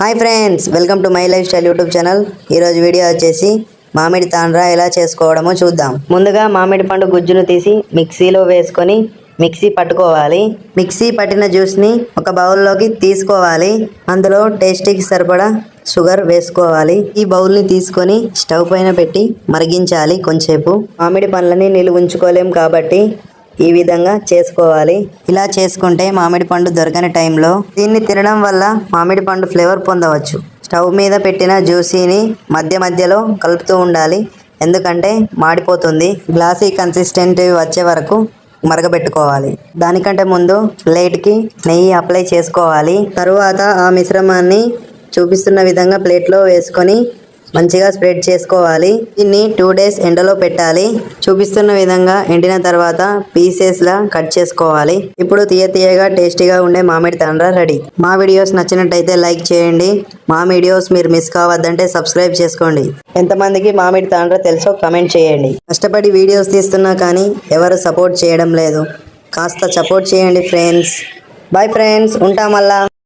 Hi friends welcome to my lifestyle YouTube channel. ఈరోజు video వచ్చేసి మామిడి తాండ్రా ఎలా చేసుకోవడమో చూద్దాం. ముందుగా మామిడి పండు గుజ్జును తీసి మిక్సీలో వేసుకొని మిక్సీ పట్టుకోవాలి. మిక్సీ పట్టిన జ్యూస్ని ఒక బౌల్లోకి తీసుకోవాలి. అందులో టేస్టీకి సరిపడా షుగర్ వేసుకోవాలి. ఈ బౌల్ని తీసుకొని స్టవ్ పైన పెట్టి మరిగించాలి కొంచెంసేపు. మామిడి పండ్లని నిలువ ఉంచుకోలేం కాబట్టి ఈ విధంగా చేసుకోవాలి. ఇలా చేసుకుంటే మామిడి పండు దొరకని టైంలో దీన్ని తినడం వల్ల మామిడి పండు ఫ్లేవర్ పొందవచ్చు. స్టవ్ మీద పెట్టిన జ్యూసీని మధ్య మధ్యలో కలుపుతూ ఉండాలి. ఎందుకంటే మాడిపోతుంది. గ్లాసీ కన్సిస్టెంట్ వచ్చే వరకు మరగబెట్టుకోవాలి. దానికంటే ముందు ప్లేట్కి నెయ్యి అప్లై చేసుకోవాలి. తరువాత ఆ మిశ్రమాన్ని చూపిస్తున్న విధంగా ప్లేట్లో వేసుకొని మంచిగా స్ప్రెడ్ చేసుకోవాలి. దీన్ని టూ డేస్ ఎండలో పెట్టాలి. చూపిస్తున్న విధంగా ఎండిన తర్వాత పీసెస్లా కట్ చేసుకోవాలి. ఇప్పుడు తీయ తీయగా టేస్టీగా ఉండే మామిడి తండ్ర రెడీ. మా వీడియోస్ నచ్చినట్టయితే లైక్ చేయండి. మా వీడియోస్ మీరు మిస్ కావద్దంటే సబ్స్క్రైబ్ చేసుకోండి. ఎంతమందికి మామిడి తండ్ర తెలుసో కమెంట్ చేయండి. కష్టపడి వీడియోస్ తీస్తున్నా కానీ ఎవరు సపోర్ట్ చేయడం లేదు. కాస్త సపోర్ట్ చేయండి ఫ్రెండ్స్ బాయ్ ఫ్రెండ్స్ ఉంటాం మళ్ళా.